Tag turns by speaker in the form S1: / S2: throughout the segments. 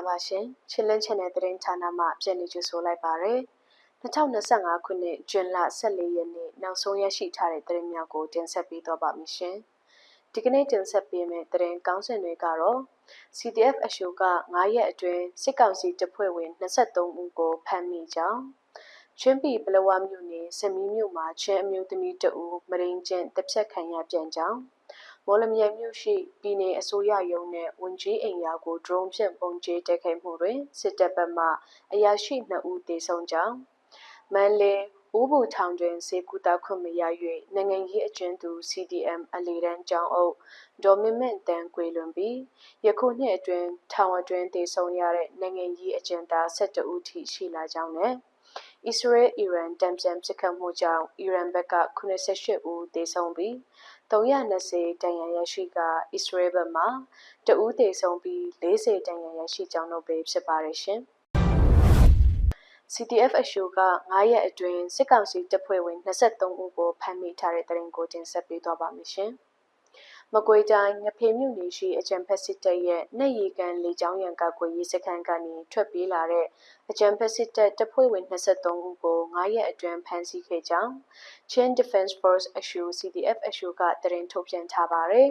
S1: ္ဂလာပါရှင်။ချင်းလင်းချန်နယ်သတင်းဌာနမှပြန်လည်ကြိုဆိုလိုက်ပါရယ်။2025ခုနှစ်ဇွန်လ14ရက်နေ့နောက်ဆုံးရရှိထားတဲ့သတင်းများကိုတင်ဆက်ပေးသွားပါမယ်ရှင်။ဒီကနေ့တင်ဆက်ပေးမယ့်သတင်းကောင်းစဉ်တွေကတော့ CDF အရှိုက9ရက်အတွင်းစစ်ကောင်စီတပ်ဖွဲ့ဝင်23ဦးကိုဖမ်းမိကြောင်းချင်းပြည်ပလဝမြို့နယ်စမီးမြို့မှာချင်းအမျိုးသမီးတဦးမရင်းကျင်းတပ်ဖြတ်ခံရပြန်ကြောင်း မော်လမြိုင်မြို့ရှိပြည်내အစိုးရရုံးနဲ့ဝန်ကြီးအိမ်ယာကို drone ဖြင့်ပုံကျဲတိုက်ခိုက်မှုတွင်စစ်တပ်ဘက်မှအရာရှိ2ဦးသေဆုံးကြောင်းမန်လေးဦးဘူထောင်တွင်ဈေးကူတာခွင့်မရ၍နိုင်ငံရေးအကျဉ်းသူ CDM အလေတန်းကျောင်းအုပ်ဒေါ်မင်းမင်းတန်ကွေလွန်ပြီးယခုနှစ်အတွင်းထောင်အတွင်းသေဆုံးရတဲ့နိုင်ငံရေးအကျဉ်းသား12ဦးထိရှိလာကြောင်းနဲ့အစ္စရေးအီရန်တံပြန်ပစ်ခတ်မှုကြောင့်အီရန်ဘက်က88ဦးသေဆုံးပြီး 320တန်ရန်ရရှိကအစ္စရေးဘက်မှတဦးသေဆုံးပြီး40တန်ရန်ရရှိကြောင်းတို့ပဲဖြစ်ပါတယ်ရှင်။ CTF အရှိုက9ရက်အတွင်းစစ်ကောင်စီတပ်ဖွဲ့ဝင်23ဦးကိုဖမ်းမိထားတဲ့တရင်ကိုတင်ဆက်ပေးသွားပါမယ်ရှင်။ မကွေးတိုင်းငဖေမြို့နယ်ရှိအကြံဖက်စစ်တပ်ရဲ့နှက်ရီကန်လေကြောင်းရန်ကာကွယ်ရေးစခန်းကနေထွက်ပြေးလာတဲ့အကြံဖက်စစ်တပ်တပ်ဖွဲ့ဝင်23ဦးကို9ရက်အတွင်းဖမ်းဆီးခဲ့ကြောင်း Chin Defense Force အရှု CDF အရှုကတရင်ထုတ်ပြန်ထားပါတယ်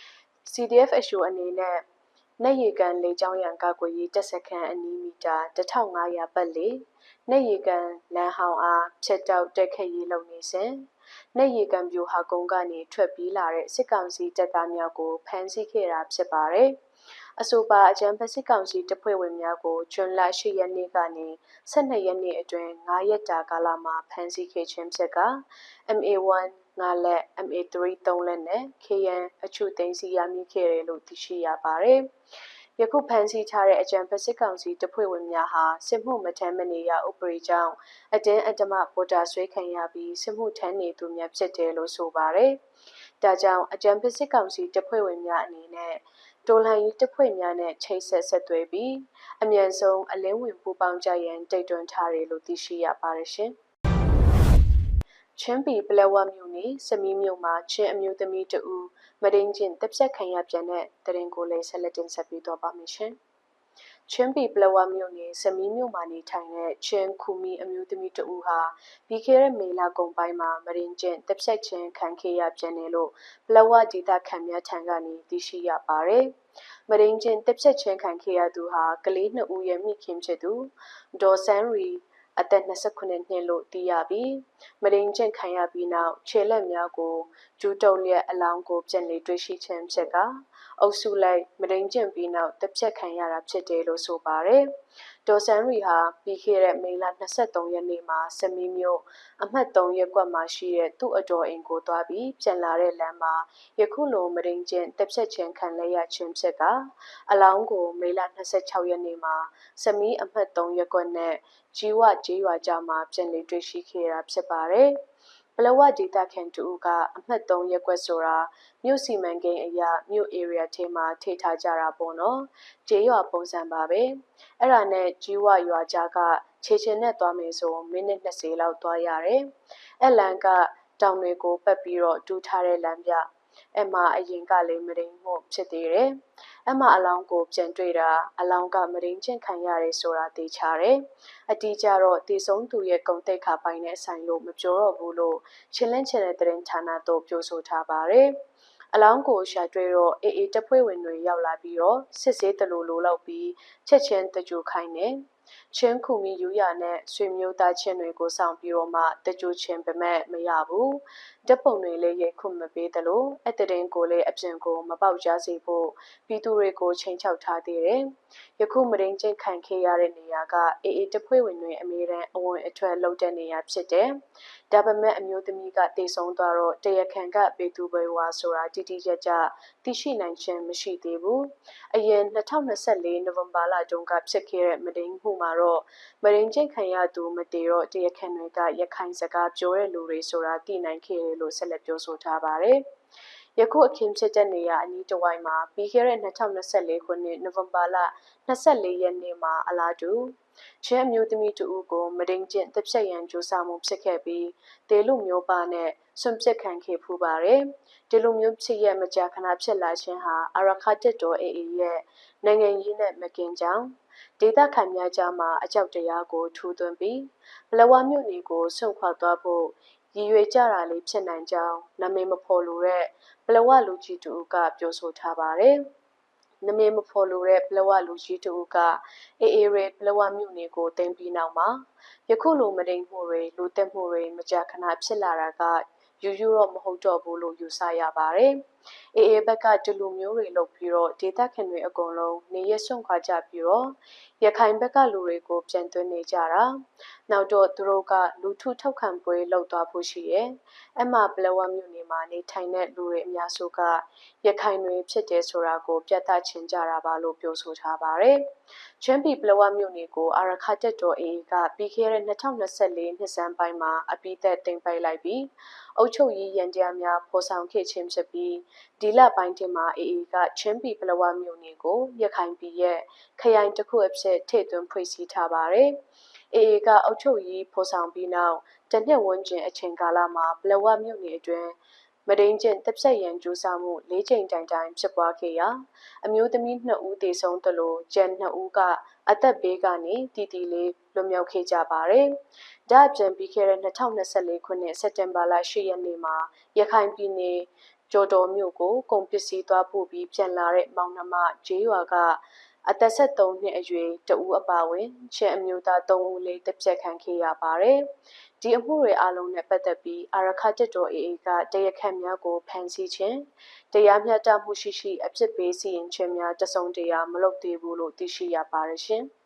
S1: ။ CDF အရှုအနေနဲ့နှက်ရီကန်လေကြောင်းရန်ကာကွယ်ရေးတပ်စခန်းအနီးမီတာ1500ပတ်လေနှက်ရီကန်လမ်းဟောင်းအားဖြတ်တောက်တက်ခတ်ရေးလုပ်နေစဉ် နှက်ရီကန်ပြူဟာကုန်းကနေထွက်ပြေးလာတဲ့စစ်ကောင်စီတပ်သားများကိုဖမ်းဆီးခဲ့တာဖြစ်ပါတယ်။အဆိုပါအကြမ်းဖက်စစ်ကောင်စီတပ်ဖွဲ့ဝင်များကိုဇွန်လ10ရက်နေ့ကနေ12ရက်နေ့အတွင်း9ရက်တာကာလမှာဖမ်းဆီးခဲ့ခြင်းဖြစ်က MA1 ငါလက် MA3 3လက်နဲ့ KN အချို့သိမ်းဆီးရမိခဲ့တယ်လို့သိရှိရပါတယ်။ ယခုဖမ်းဆီးထားတဲ့အကြံဖက်စစ်ကောင်စီတပ်ဖွဲ့ဝင်များဟာစစ်မှုမထမ်းမနေရဥပဒေကြောင့်အတင်းအဓမ္မပေါ်တာဆွဲခံရပြီးစစ်မှုထမ်းနေသူများဖြစ်တယ်လို့ဆိုပါတယ်။ဒါကြောင့်အကြံဖက်စစ်ကောင်စီတပ်ဖွဲ့ဝင်များအနေနဲ့တော်လှန်ရေးတပ်ဖွဲ့များနဲ့ချိတ်ဆက်ဆက်သွယ်ပြီးအမြန်ဆုံးအလင်းဝင်ပူးပေါင်းကြရန်တိုက်တွန်းထားတယ်လို့သိရှိရပါတယ်ရှင်။ ချင်းပြည်ပလက်ဝမြို့နယ်စမီးမြို့မှာချင်းအမျိုးသမီးတဦးမဒိန်ချင်းတပ်ဖြတ်ခံရပြန်တဲ့တရင်ကိုလည်းဆက်လက်တင်ဆက်ပေးသွားပါမယ်ရှင်။ချင်းပြည်ပလက်ဝမြို့နယ်စမီးမြို့မှာနေထိုင်တဲ့ချင်းခူမီအမျိုးသမီးတဦးဟာပြီးခဲ့တဲ့မေလကုန်ပိုင်းမှာမဒိန်ချင်းတပ်ဖြတ်ခြင်းခံခဲ့ရပြန်တယ်လို့ပလက်ဝဒေသခံများထံကနေသိရှိရပါတယ်။မဒိန်ချင်းတပ်ဖြတ်ခြင်းခံခဲ့ရသူဟာကလေးနှစ်ဦးရဲ့မိခင်ဖြစ်သူဒေါ်ဆန်းရီ အသက်29နှစ်လို့သိရပြီးမရင်းကျင့်ခံရပြီးနောက်ခြေလက်များကိုကျူးတုံလျက်အလောင်းကိုပြန်လည်တွေ့ရှိခြင်းဖြစ်က အုပ်စုလိုက်မရင်းကျင့်ပြီးနောက်တစ်ဖြတ်ခံရတာဖြစ်တယ်လို့ဆိုပါတယ်။ဒေါ်ဆန်ရီဟာပြီးခဲ့တဲ့မေလ23ရက်နေ့မှာစမီးမြို့အမှတ်3ရပ်ကွက်မှာရှိတဲ့သူ့အတော်အိမ်ကိုသွားပြီးပြန်လာတဲ့လမ်းမှာယခုလိုမရင်းကျင့်တစ်ဖြတ်ခြင်းခံလဲရခြင်းဖြစ်ကအလောင်းကိုမေလ26ရက်နေ့မှာစမီးအမှတ်3ရပ်ကွက်နဲ့ကြီးဝကျေးရွာကြားမှာပြန်လည်တွေ့ရှိခဲ့တာဖြစ်ပါတယ်။ ပလဝဒေတာခန်တူကအမှတ်3ရက်ကွက်ဆိုတာမြို့စီမံကိန်းအရာမြို့ area ထဲမှာထိထားကြတာပေါ့နော်။ကျေးရွာပုံစံပါပဲ။အဲ့ဒါနဲ့ကြီးဝရွာကြားကခြေချင်နဲ့သွားမယ်ဆိုမိနစ်20လောက်သွားရတယ်။အဲ့လန်ကတောင်တွေကိုပတ်ပြီးတော့တူးထားတဲ့လမ်းပြ အဲ့မှာအရင်ကလည်းမရင်းမှုဖြစ်သေးတယ်။အဲ့မှာအလောင်းကိုပြန်တွေ့တာအလောင်းကမရင်းချင်းခံရတယ်ဆိုတာသိချတယ်။အတီးကြတော့တည်ဆုံးသူရဲ့ဂုံတိတ်ခါပိုင်းနဲ့ဆိုင်လို့မပြောတော့ဘူးလို့ချင်းလင်းချင်တဲ့တရင်ဌာနတို့ပြောဆိုထားပါတယ်။အလောင်းကိုရှာတွေ့တော့အေးအေးတပ်ဖွဲ့ဝင်တွေရောက်လာပြီးတော့စစ်ဆေးတလူလိုလောက်ပြီးချက်ချင်းတကြိုခိုင်းတယ် ချင်းခုမီယူရနဲ့ဆွေမျိုးသားချင်းတွေကိုဆောင်ပြီးတော့မှတကြိုချင်းပမဲ့မရဘူးဓာတ်ပုံတွေလည်းရိုက်ခွင့်မပေးသလိုအတရင်ကိုလည်းအပြင်ကိုမပေါက်ကြားစေဖို့ပြည်သူတွေကိုချိန်ချောက်ထားသေးတယ်ယခုမရင်းချင်းခံခဲ့ရတဲ့နေရာကအေးအေးတဖွဲ့ဝင်တွေအမြဲတမ်းအဝင်အထွက်လုပ်တဲ့နေရာဖြစ်တယ်ဒါပေမဲ့အမျိုးသမီးကတည်ဆုံးသွားတော့တရခန်ကပေသူဘဝဆိုတာတိတိကျကျသိရှိနိုင်ခြင်းမရှိသေးဘူးအရင်2024နိုဝင်ဘာလတုန်းကဖြစ်ခဲ့တဲ့မဒိန်မှုမှာတော့မရင်းကျင့်ခံရသူမတည်တော့တရခန်တွေကရခိုင်စကားပြောတဲ့လူတွေဆိုတာသိနိုင်ခဲ့တယ်လို့ဆက်လက်ပြောဆိုထားပါတယ် ယခုအခင်းဖြစ်တဲ့နေရာအနီးတစ်ဝိုက်မှာပြီးခဲ့တဲ့2024ခုနှစ်နိုဝင်ဘာလ24ရက်နေ့မှာအလားတူချင်းအမျိုးသမီးတူဦးကိုမဒိန်ကျင့်တပ်ဖြတ်ရန်ကြိုးစားမှုဖြစ်ခဲ့ပြီးဒေလူမျိုးပါနဲ့ဆွန့်ပစ်ခံခဲ့ဖူးပါတယ်။ဒီလိုမျိုးဖြစ်ရမကြာခဏဖြစ်လာခြင်းဟာအရခတ်တက်တော်အေအေရဲ့နိုင်ငံရေးနဲ့မကင်ကြောင်းဒေသခံများကြားမှာအကြောက်တရားကိုထူးသွင်းပြီးဘလဝမြို့နယ်ကိုဆွန့်ခွာသွားဖို့ရည်ရွယ်ကြတာလေးဖြစ်နိုင်ကြောင်းနာမည်မဖော်လိုတဲ့ ပလဝလူကြီးတူကပြောဆိုထားပါတယ်။နမေမဖော်လိုတဲ့ပလဝလူကြီးတူကအေအေရဲပလဝမြို့နယ်ကိုတင်ပြီးနောက်မှာယခုလိုမတိမ်မှုတွေလူတက်မှုတွေမကြာခဏဖြစ်လာတာကယူယူတော့မဟုတ်တော့ဘူးလို့ယူဆရပါတယ်။ အေအေဘက်ကဒီလူမျိုးတွေလုပ်ပြီးတော့ဒေသခံတွေအကုန်လုံးနေရစွန့်ခွာကြပြီးတော့ရခိုင်ဘက်ကလူတွေကိုပြန်သွင်းနေကြတာ။နောက်တော့သူတို့ကလူထုထောက်ခံပွဲလုပ်သွားဖို့ရှိရဲ့။အမှဘလဝမြို့နယ်မှာနေထိုင်တဲ့လူတွေအများစုကရခိုင်တွေဖြစ်တယ်ဆိုတာကိုပြသချင်ကြတာပါလို့ပြောဆိုထားပါတယ်။ချမ်ပီပလဝမြို့နယ်ကိုအာရခတက်တော်အေကပြီးခဲ့တဲ့2024နှစ်စန်းပိုင်းမှာအပိသက်တင်ပိုက်လိုက်ပြီးအုပ်ချုပ်ရေးရန်တရားများဖော်ဆောင်ခဲ့ခြင်းဖြစ်ပြီးဒီလပိုင်းတင်မှာအေအေကချင်းပီပလဝမြို့နယ်ကိုရခိုင်ပြည်ရဲ့ခရိုင်တစ်ခုအဖြစ်ထည့်သွင်းဖွဲ့စည်းထားပါတယ်။အေအေကအုပ်ချုပ်ရေးဖော်ဆောင်ပြီးနောက်တနှစ်ဝန်းကျင်အချိန်ကာလမှာပလဝမြို့နယ်အတွင်းမဒိန်ကျင့်တပ်ဖြတ်ရန်ကြိုးစားမှု၄ချိန်တိုင်တိုင်ဖြစ်ပွားခဲ့ရာအမျိုးသမီး2ဦးသေဆုံးသလိုကျန်2ဦးကအသက်ဘေးကနေတီတီလေးလွတ်မြောက်ခဲ့ကြပါတယ်။ဒါ့အပြင်ပြီးခဲ့တဲ့2024ခုနှစ်စက်တင်ဘာလ10ရက်နေ့မှာရခိုင်ပြည်နယ် ကျော်တော်မြို့ကိုကုန်ပစ္စည်းသွားပို့ပြီးပြန်လာတဲ့မောင်နှမဂျေးရွာကအသက်73နှစ်အရွယ်တဦးအပါအဝင်ချင်းအမျိုးသား3ဦးလေးတပ်ဖြတ်ခံခဲ့ရပါတယ်။ဒီအမှုတွေအလုံးနဲ့ပတ်သက်ပြီးအာရခတစ်တော်အေအေကတရခတ်များကိုဖမ်းဆီးခြင်းတရားမျှတမှုရှိရှိအဖြစ်ပေးစီရင်ခြင်းများတစုံတရာမလုပ်သေးဘူးလို့သိရှိရပါတယ်ရှင်။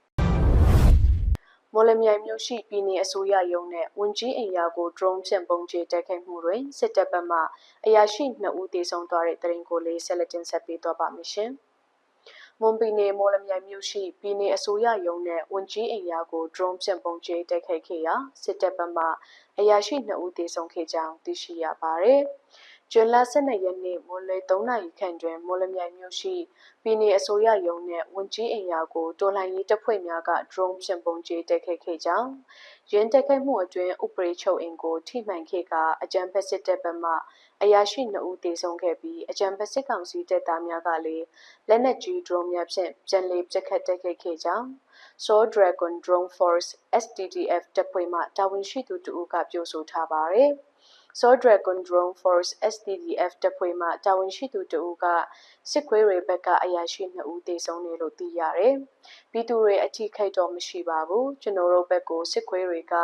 S1: မော်လမြိုင်မြို့ရှိပြည်내အစိုးရရုံးနဲ့ဝန်ကြီးအိမ်ယာကို drone ဖြင့်ပုံကျဲတိုက်ခိုက်မှုတွင်စစ်တပ်ဘက်မှအရာရှိ2ဦးသေဆုံးသွားတဲ့တရင်ကိုလေးဆက်လက်တင်ဆက်ပေးသွားပါမယ်ရှင်။မွန်ပြည်နယ်မော်လမြိုင်မြို့ရှိပြည်내အစိုးရရုံးနဲ့ဝန်ကြီးအိမ်ယာကို drone ဖြင့်ပုံကျဲတိုက်ခိုက်ခဲ့ရာစစ်တပ်ဘက်မှအရာရှိ2ဦးသေဆုံးခဲ့ကြောင်းသိရှိရပါတယ်။ ဂျွန်လ12ရက်နေ့မွန်လွဲ3နာရီခန့်တွင်မော်လမြိုင်မြို့ရှိပြည်내အစိုးရရုံးနှင့်ဝန်ကြီးအိမ်ယာကိုတော်လှန်ရေးတပ်ဖွဲ့များက drone ဖြင့်ပုံကျဲတိုက်ခိုက်ခဲ့ကြောင်းရင်းတိုက်ခိုက်မှုအတွင်းဥပဒေချုပ်အိမ်ကိုထိမှန်ခဲ့ကအကြမ်းဖက်စစ်တပ်ဘက်မှအရာရှိ2ဦးသေဆုံးခဲ့ပြီးအကြမ်းဖက်စစ်ကောင်စီတပ်သားများကလည်းလက်နက်ကြီး drone များဖြင့်ပြန်လည်ပစ်ခတ်တိုက်ခိုက်ခဲ့ကြောင်း Saw Dragon Drone Force SDDF တပ်ဖွဲ့မှတာဝန်ရှိသူတဦးကပြောဆိုထားပါတယ်။ Saw Dragon Drone Force SDDF တပ်ဖွဲ့မှတာဝန်ရှိသူတဦးကစစ်ခွေးတွေဘက်ကအရာရှိ2ဦးသေဆုံးတယ်လို့သိရတယ်။ပြည်သူတွေအထိခိုက်တော့မရှိပါဘူး။ကျွန်တော်တို့ဘက်ကိုစစ်ခွေးတွေက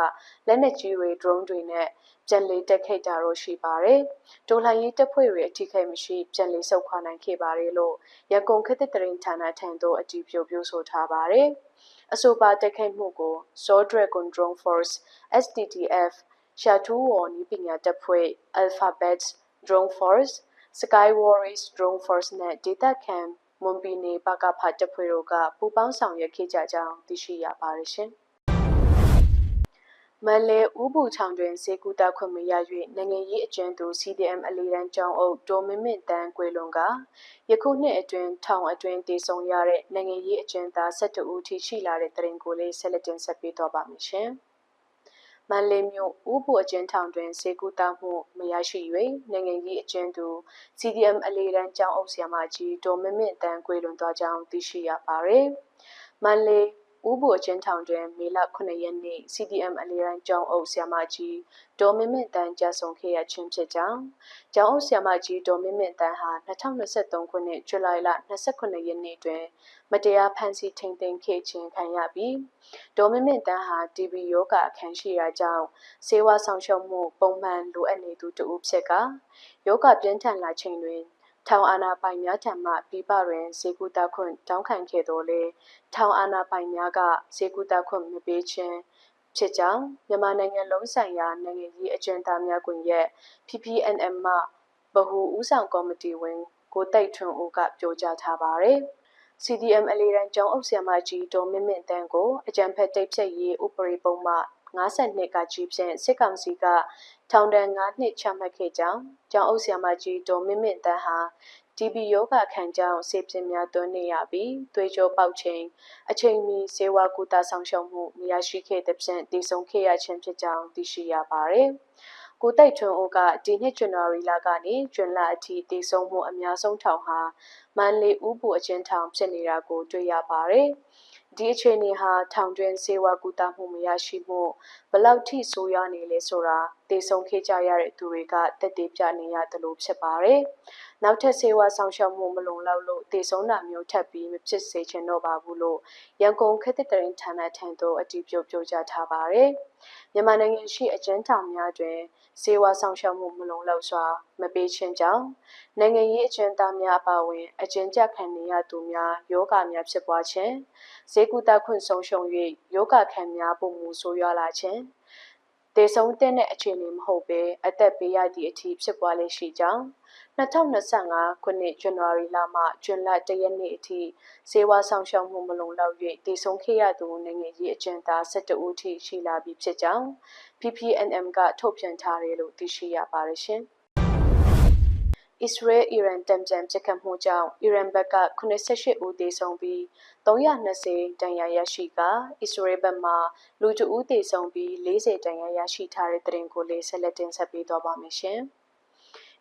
S1: လက်နက်ကြီးတွေ drone တွေနဲ့ပြန်လေတက်ခိတ်တာတော့ရှိပါတယ်။ဒိုလှန်ရေးတပ်ဖွဲ့တွေအထိခိုက်မရှိပြန်လေဆုတ်ခွာနိုင်ခဲ့ပါတယ်လို့ရန်ကုန်ခေတ်သစ်တရင်ဌာနထံသို့အတည်ပြုပြောဆိုထားပါတယ်။အဆိုပါတက်ခိတ်မှုကို Saw Dragon Drone Force SDDF ရှာထူးဝေါ်နည်းပညာတပ်ဖွဲ့ Alphabet Drone Force Sky Warriors Drone Force နဲ့ဒေသခံမွန်ပြည်နယ်ပကဖတပ်ဖွဲ့တို့ကပူးပေါင်းဆောင်ရွက်ခဲ့ကြကြောင်းသိရှိရပါတယ်ရှင်။မလဲဦးဘူချောင်တွင်ဈေးကူတာခွင့်မရ၍နိုင်ငံရေးအကျဉ်းသူ CDM အလေးတန်းကျောင်းအုပ်ဒေါ်မင်းမင်းတန်းကွေလွန်ကယခုနှစ်အတွင်းထောင်အတွင်းတည်ဆုံရတဲ့နိုင်ငံရေးအကျဉ်းသား12ဦးထိရှိလာတဲ့တရင်ကိုလေးဆက်လက်တင်ဆက်ပေးတော့ပါမယ်ရှင်။ မန္တလေးမြို့ဦးဘူအကျဉ်းထောင်တွင်ဆေးကုသမှုမရရှိ၍နိုင်ငံရေးအကျဉ်းသူ CDM အလေးတန်းကျောင်းအုပ်ဆရာမကြီးဒေါ်မင်းမင်းတန်းကွေလွန်သွားကြောင်းသိရှိရပါရယ်။မန္တလေး ဦးဘူအကျဉ်းထောင်တွင်မေလ9ရက်နေ့ CDM အလေးတန်းကျောင်းအုပ်ဆရာမကြီးဒေါ်မင်းမင်းတန်းကြာဆုံးခဲ့ရခြင်းဖြစ်ကြောင်းကျောင်းအုပ်ဆရာမကြီးဒေါ်မင်းမင်းတန်းဟာ2023ခုနှစ်ဇူလိုင်လ29ရက်နေ့တွင် မတရားဖမ်းဆီးထိန်သိမ်းခဲ့ခြင်းခံရပြီးဒေါ်မင်းမင်းတန်းဟာ TB ရောဂါအခန်းရှိရာကြောင့်ဆေးဝါးဆောင်ရှုံမှုပုံမှန်လိုအပ်နေသူတဦးဖြစ်ကယောဂပြင်းထန်လာချိန်တွင် ထောင်အာဏာပိုင်များထံမှပြပတွင်ဈေကူတာခွင့်တောင်းခံခဲ့တော်လဲထောင်အာဏာပိုင်များကဈေကူတာခွင့်မပေးခြင်းဖြစ်ကြောင်းမြန်မာနိုင်ငံလုံးဆိုင်ရာနိုင်ငံရေးအကျဉ်းသားများကွန်ရက် PPNM မှဗဟိုဦးဆောင်ကော်မတီဝင်ကိုတိတ်ထွန်းဦးကပြောကြားထားပါတယ်။ CDM အလေးတန်းကျောင်းအုပ်ဆရာမကြီးဒေါ်မင်းမင်းတန်းကိုအကြံဖက်တိတ်ဖြတ်ရေးဥပဒေပုံမှ 52ကကြီးဖြင့်စစ်ကောင်စီကထောင်ဒဏ်9နှစ်ချမှတ်ခဲ့ကြောင်းကျောင်းအုပ်ဆရာမကြီးဒေါ်မင်းမင်းတန်းဟာ TB ယောဂခံကြောင်းဆေးပြင်းများသွင်းနေရပြီးသွေးကြောပေါက်ချိန်အချိန်မီဆေးဝါးကုသဆောင်ရှောက်မှုမရရှိခဲ့တဲ့ဖြင့်တည်ဆုံခဲ့ရခြင်းဖြစ်ကြောင်းသိရှိရပါတယ်။ကိုတိုက်ထွန်းဦးကဒီနှစ်ဇန်နဝါရီလကနေဇွန်လအထိတည်ဆုံမှုအများဆုံးထောင်ဟာမန်လေးဦးပူအချင်းထောင်ဖြစ်နေတာကိုတွေ့ရပါတယ်။ ဒီအခြေအနေဟာထောင်တွင်းစေဝါကူတာမှုမရရှိမှုဘလောက်ထိဆိုးရွားနေလဲဆိုတာသိဆုံးခဲ့ကြရတဲ့သူတွေကတက်တေးပြနေရတယ်လို့ဖြစ်ပါတယ်။ နောက်ထပ်စေဝါဆောင်ရှောက်မှုမလုံလောက်လို့သိဆုံးတာမျိုးထပ်ပြီးမဖြစ်စေချင်တော့ပါဘူးလို့ရန်ကုန်ခေတ်တရင်ဌာနထံသို့အတည်ပြုပြောကြားထားပါတယ်။မြန်မာနိုင်ငံရှိအကျဉ်းထောင်များတွင်စေဝါဆောင်ရှောက်မှုမလုံလောက်စွာမပေးခြင်းကြောင့်နိုင်ငံရေးအကျဉ်းသားများအပါအဝင်အကျဉ်းချခံနေရသူများယောဂများဖြစ်ပွားခြင်းဈေးကူတာခွင့်ဆုံးရှုံး၍ယောဂခံများပုံမူဆိုးရွားလာခြင်းတေဆုံးတဲ့အခြေအနေမဟုတ်ဘဲအသက်ပေးရသည့်အထိဖြစ်ပွားလေရှိကြောင်း 2025ခုနှစ်ဇန်နဝါရီလမှဇွန်လ1ရက်နေ့အထိစေဝါဆောင်ရှောက်မှုမလုံလောက်၍တည်ဆုံခဲ့ရသူနိုင်ငံရေးအကျဉ်းသား12ဦးထိရှိလာပြီဖြစ်ကြောင်း PPNM ကထုတ်ပြန်ထားတယ်လို့သိရှိရပါတယ်ရှင်။အစ္စရေးအီရန်တံပြန်ပစ်ခတ်မှုကြောင့်အီရန်ဘက်က88ဦးသေဆုံးပြီး320ဒဏ်ရာရရှိကအစ္စရေးဘက်မှလူတဦးသေဆုံးပြီး40ဒဏ်ရာရရှိထားတဲ့တဲ့ရင်ကိုလေးဆက်လက်တင်ဆက်ပေးသွားပါမယ်ရှင်။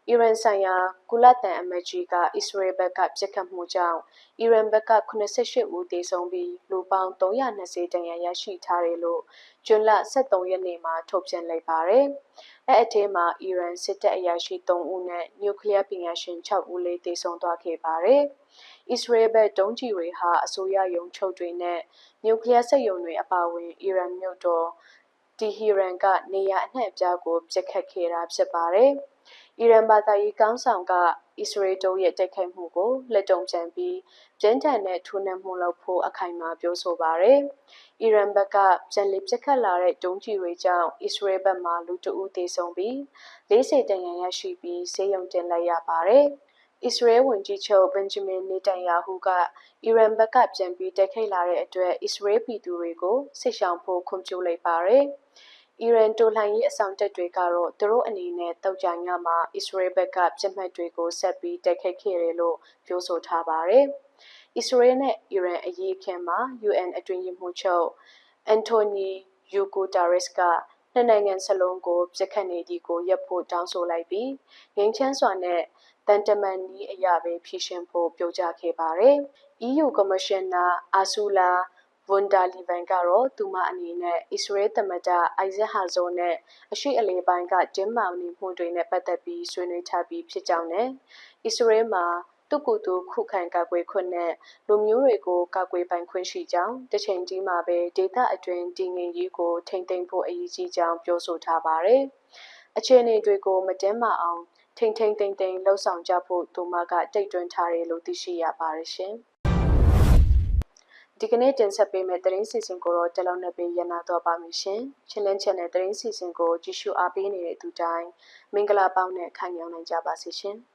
S1: အီရန်ဆိုင်ရာကုလသမဂ္ဂအမတ်ကြီးကအစ္စရေးဘက်ကပြစ်ခတ်မှုကြောင့်အီရန်ဘက်က88ဦးသေဆုံးပြီးလူပေါင်း320တန်ရန်ရရှိထားတယ်လို့ဂျွန်လ23ရက်နေ့မှာထုတ်ပြန်လိုက်ပါတယ်။အဲအထဲမှာအီရန်စစ်တပ်အရာရှိ3ဦးနဲ့နျူကလ িয়ার ပညာရှင်6ဦးလေးသေဆုံးသွားခဲ့ပါတယ်။အစ္စရေးဘက်ဒုံးကျည်တွေဟာအစိုးရယုံချုပ်တွေနဲ့နျူကလ িয়ার စက်ရုံတွေအပါအဝင်အီရန်မြို့တော်တီဟီရန်ကနေရာအနှံ့အပြားကိုပြစ်ခတ်ခဲ့တာဖြစ်ပါတယ်။ အီရန်ဘာသာရေးကောင်းဆောင်ကအစ္စရေးတို့ရဲ့တိုက်ခိုက်မှုကိုလက်တုံ့ပြန်ပြီးကျန်းထန်တဲ့ထိုးနှက်မှုလုပ်ဖို့အခိုင်အမာပြောဆိုပါရယ်။အီရန်ဘက်ကပြန်လည်ပြစ်ခတ်လာတဲ့ဒုံးကျည်တွေကြောင့်အစ္စရေးဘက်မှလူတအုပ်သေဆုံးပြီး40တန်ရန်ရရှိပြီးဆေးရုံတင်လိုက်ရပါတယ်။အစ္စရေးဝန်ကြီးချုပ်ဘင်ဂျမင်နေတန်ယာဟုကအီရန်ဘက်ကပြန်ပြီးတိုက်ခိုက်လာတဲ့အတွက်အစ္စရေးပြည်သူတွေကိုဆစ်ဆောင်ဖို့ခွင့်ပြုလိုက်ပါတယ်။ အီရန်တော်လှန်ရေးအဆောင်တပ်တွေကတော့သူတို့အနေနဲ့တောက်ကြညမှာအစ္စရေးဘက်ကပြစ်မှတ်တွေကိုဆက်ပြီးတိုက်ခိုက်ခဲ့တယ်လို့ပြောဆိုထားပါတယ်။အစ္စရေးနဲ့အီရန်အရေးအခင်းမှာ UN အတွင်းရေးမှူးချုပ်အန်တိုနီယူဂူတာရက်စ်ကနှစ်နိုင်ငံစလုံးကိုပြစ်ခတ်နေသည့်ကိုရပ်ဖို့တောင်းဆိုလိုက်ပြီးငြိမ်းချမ်းစွာနဲ့တန်တမန်နီးအရာပဲဖြည့်ရှင်ဖို့ပြောကြားခဲ့ပါတယ်။ EU ကော်မရှင်နာအာဆူလာ ဝန်ဒါလီဗန်ကတော့သူမအနေနဲ့အစ္စရေးသမ္မတအိုက်ဇက်ဟာဇိုနဲ့အရှိအလေးပိုင်းကတင်းမာနေမှုတွေနဲ့ပတ်သက်ပြီးဆွေးနွေးထားပြီးဖြစ်ကြောင်းနဲ့အစ္စရေးမှာသူ့ကိုယ်သူခုခံကာကွယ်ခွင့်နဲ့လူမျိုးတွေကိုကာကွယ်ပိုင်ခွင့်ရှိကြောင်းတချိန်ကြီးမှာပဲဒေသအတွင်းတည်ငြိမ်ရေးကိုထိမ့်သိမ်းဖို့အရေးကြီးကြောင်းပြောဆိုထားပါတယ်။အခြေအနေတွေကိုမတင်းမာအောင်ထိမ့်ထိမ့်သိမ့်သိမ့်လှုံ့ဆော်ကြဖို့သူမကတိတ်တွန်းထားတယ်လို့သိရှိရပါတယ်ရှင်။ ဒီကနေ့တင်ဆက်ပေးမယ့်သတင်းစီစဉ်ကိုတော့တလုံးနဲ့ပေးရနာတော့ပါမယ်ရှင်။ချင်းလင်းချက်နဲ့သတင်းစီစဉ်ကိုကြည့်ရှုအားပေးနေတဲ့သူတိုင်းမင်္ဂလာပေါင်းနဲ့ခံယူနိုင်ကြပါစေရှင်။